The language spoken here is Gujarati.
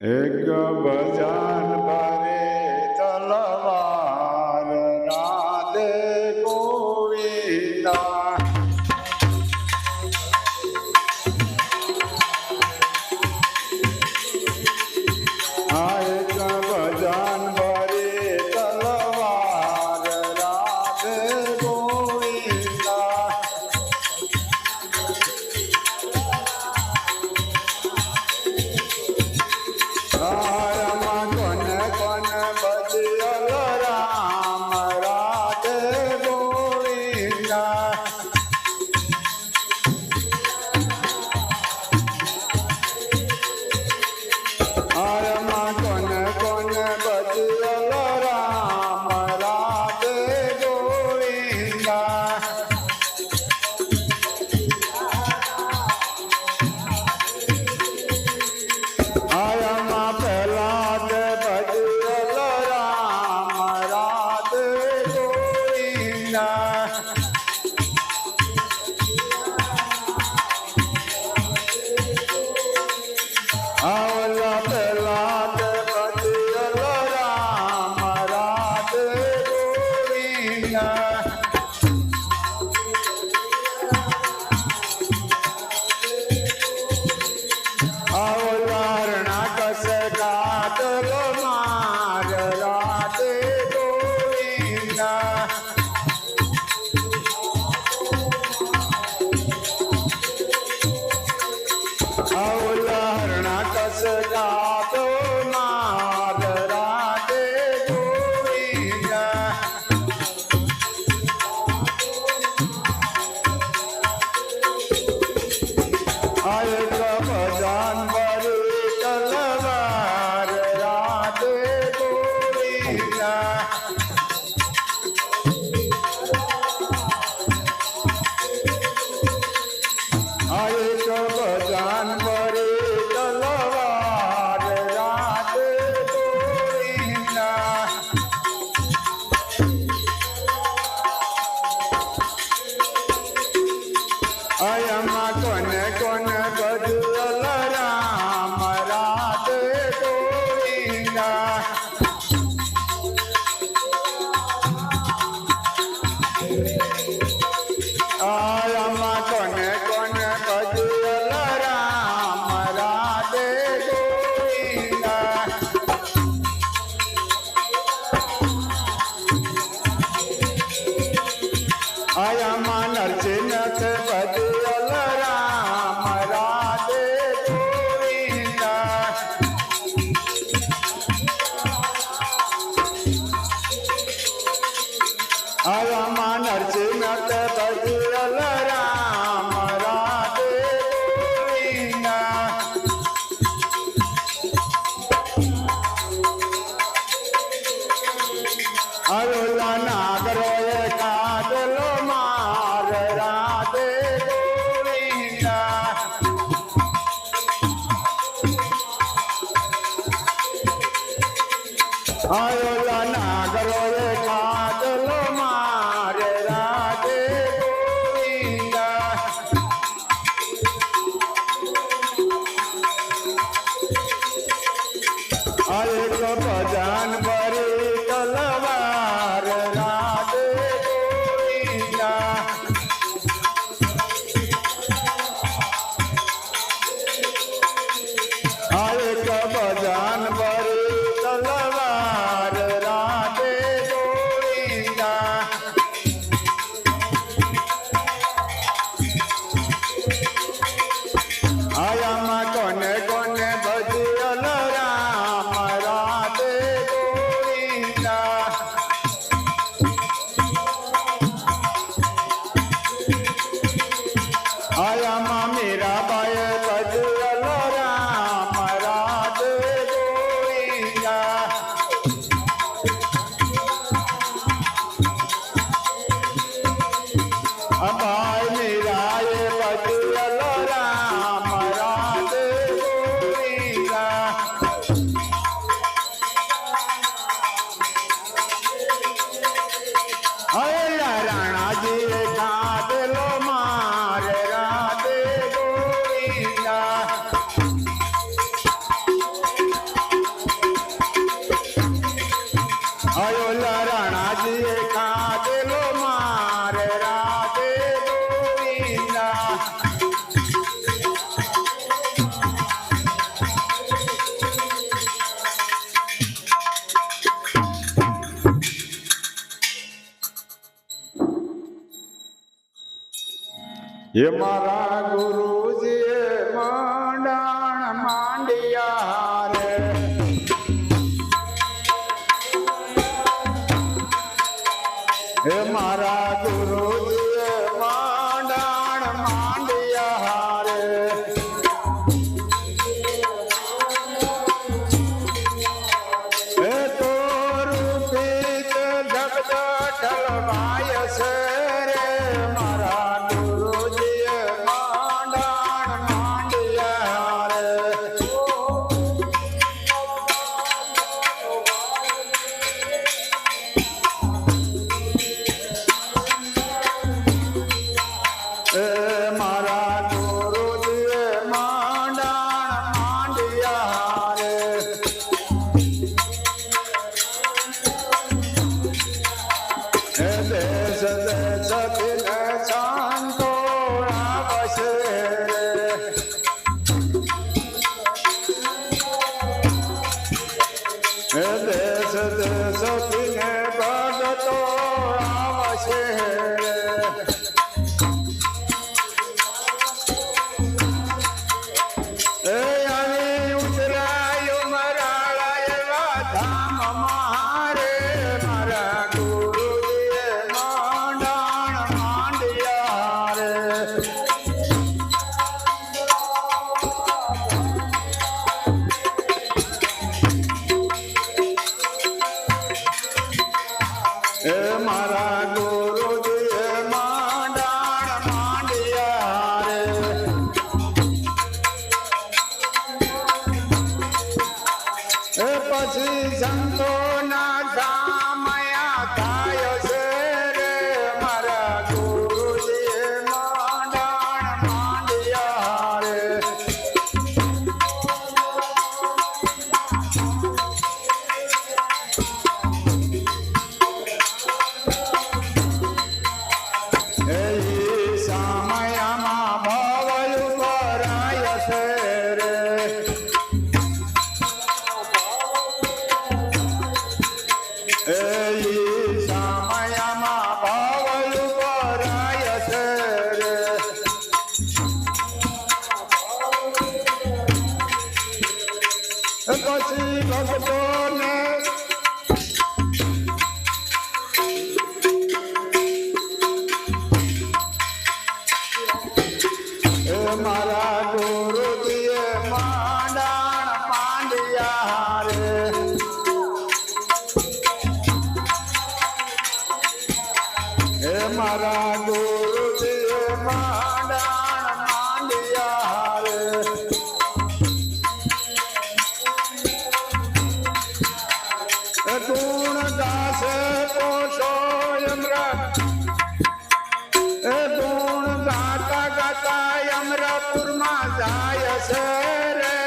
एक बजान बारे तलवा Yeah. અરુલા નાગરો मेरा बाय बद હે મારા ગુરુજી 네. 네. santo. શ્રી ભગવાને મારા ગો માતા અમરાપુરમાં જાય છે રે.